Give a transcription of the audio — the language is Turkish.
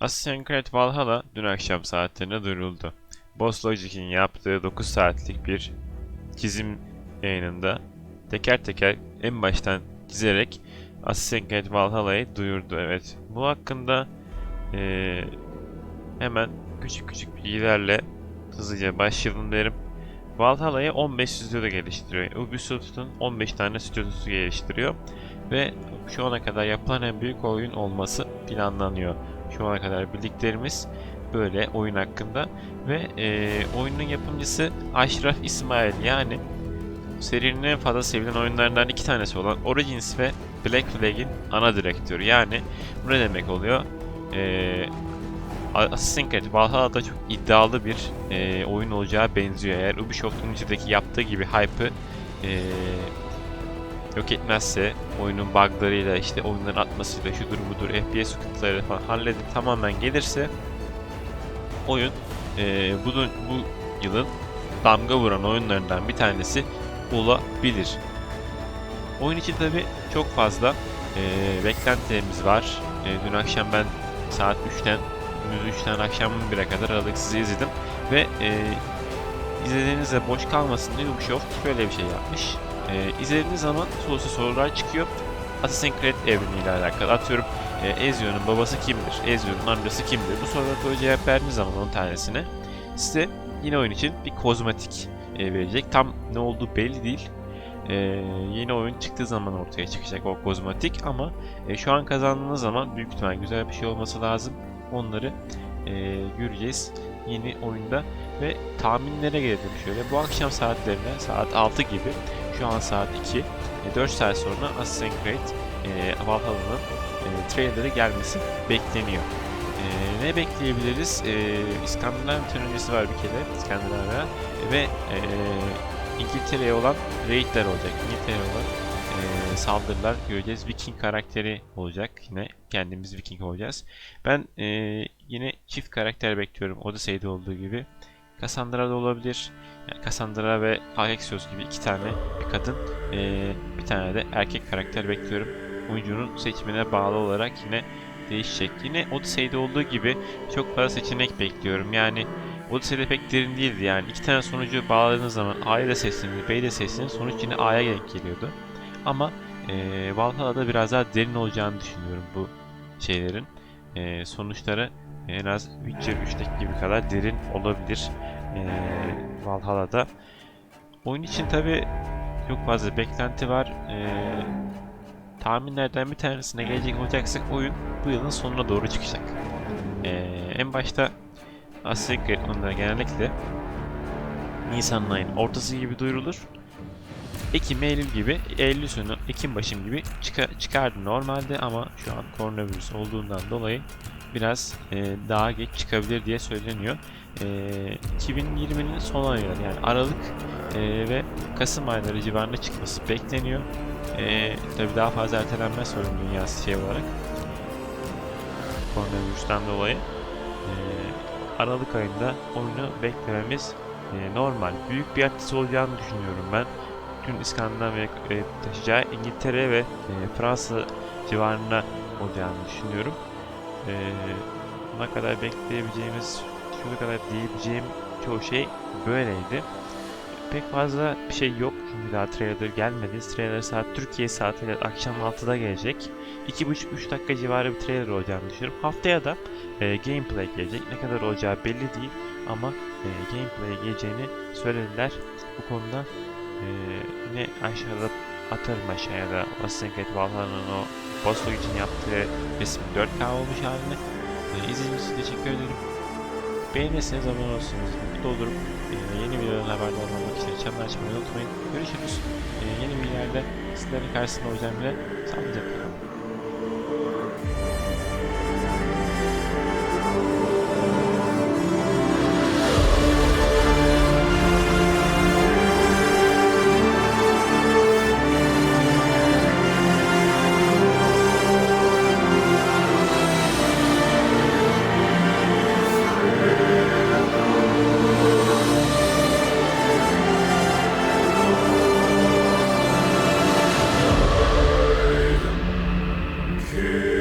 Assassin's Creed Valhalla dün akşam saatlerine duyuruldu. Boss Logic'in yaptığı 9 saatlik bir çizim yayınında teker teker en baştan çizerek Assassin's Creed Valhalla'yı duyurdu. Evet, bu hakkında eee, hemen küçük küçük bilgilerle hızlıca başlayalım derim. Valhalla'yı 15 stüdyoda geliştiriyor. Ubisoft'un 15 tane stüdyosu geliştiriyor. Ve şu ana kadar yapılan en büyük oyun olması planlanıyor. Şu ana kadar bildiklerimiz böyle oyun hakkında. Ve eee, oyunun yapımcısı Ashraf İsmail yani serinin en fazla sevilen oyunlarından iki tanesi olan Origins ve Black Flag'in ana direktörü. Yani bu ne demek oluyor? Eee Assassin's Creed Valhalla'da çok iddialı bir eee, oyun olacağı benziyor. Eğer Ubisoft'un içindeki yaptığı gibi hype'ı eee, yok etmezse oyunun buglarıyla işte oyunların atmasıyla şudur budur FPS sıkıntıları falan halledip tamamen gelirse oyun eee bunun, bu yılın damga vuran oyunlarından bir tanesi olabilir. Oyun için tabi çok fazla eee beklentilerimiz var. Eee, dün akşam ben saat 3'ten gündüz 3'ten akşam 1'e kadar aralıksız izledim ve eee izlediğinizde boş kalmasın diye Ubisoft şöyle bir şey yapmış. Eee izlediğiniz zaman solusu sorular çıkıyor. Assassin's Creed evreniyle alakalı. Atıyorum e, Ezio'nun babası kimdir? Ezio'nun amcası kimdir? Bu sorulara doğru cevap verdiğiniz zaman 10 tanesine size yine oyun için bir kozmetik e, verecek. Tam ne olduğu belli değil. E, yeni oyun çıktığı zaman ortaya çıkacak o kozmetik ama e, şu an kazandığınız zaman büyük ihtimal güzel bir şey olması lazım. Onları e, göreceğiz yeni oyunda ve tahminlere gelelim şöyle. Bu akşam saatlerine saat 6 gibi şu an saat 2 e, 4 saat sonra Assassin's Creed e, Valhalla'nın e, trailerı gelmesi bekleniyor. E, ne bekleyebiliriz? E, İskandinav mitolojisi var bir kere. İskandinavya ve e, İngiltere'ye olan raidler olacak. İngiltere'ye olan e, saldırılar göreceğiz. Viking karakteri olacak. Yine kendimiz Viking olacağız. Ben e, yine çift karakter bekliyorum. Odyssey'de olduğu gibi. Cassandra da olabilir. Yani Cassandra ve Alexios gibi iki tane bir kadın, e, bir tane de erkek karakter bekliyorum. Oyuncunun seçimine bağlı olarak yine değişecek. Yine Odyssey'de olduğu gibi çok fazla seçenek bekliyorum. Yani Odyssey'de pek derin değildi yani. iki tane sonucu bağladığınız zaman A'ya da seçtiğiniz, B'ye de seçtiğiniz sonuç yine A'ya denk geliyordu. Ama e, Valhalla'da biraz daha derin olacağını düşünüyorum bu şeylerin. E, sonuçları en az Witcher 3'teki gibi kadar derin olabilir. E, Valhalla'da. Oyun için tabi çok fazla beklenti var. E, tahminlerden bir tanesine gelecek olacaksak oyun bu yılın sonuna doğru çıkacak. E, en başta Assassin's Creed genellikle Nisan ayının ortası gibi duyurulur. Ekim, Eylül gibi, Eylül sonu, Ekim başım gibi çıka- çıkardı normalde ama şu an koronavirüs olduğundan dolayı biraz e, daha geç çıkabilir diye söyleniyor. E, 2020'nin son ayları yani Aralık e, ve Kasım ayları civarında çıkması bekleniyor. E, tabii daha fazla ertelenmez sorun dünyası şey olarak koronavirüsten dolayı. E, Aralık ayında oyunu beklememiz e, normal. Büyük bir etkisi olacağını düşünüyorum ben tüm İskandinavya e, taşıyacağı İngiltere ve e, Fransa civarında olacağını düşünüyorum. E, buna kadar bekleyebileceğimiz, şuna kadar diyebileceğim çoğu şey böyleydi. Pek fazla bir şey yok çünkü daha trailer gelmedi. Trailer saat Türkiye saatiyle akşam 6'da gelecek. 2,5-3 dakika civarı bir trailer olacağını düşünüyorum. Haftaya da e, gameplay gelecek. Ne kadar olacağı belli değil ama e, gameplay geleceğini söylediler. Bu konuda ee, yine aşağıda atarım aşağıya da Creed Valhalla'nın o Bostok için yaptığı resim 4K olmuş halini. Ee, izlediğiniz için teşekkür ederim. Beğenirseniz abone olursunuz. Mutlu olurum. Ee, yeni videoların haberdar olmak için çanını açmayı unutmayın. Görüşürüz. Ee, yeni videolarda sizlerin karşısında olacağım bile. Sağlıcakla. Yeah.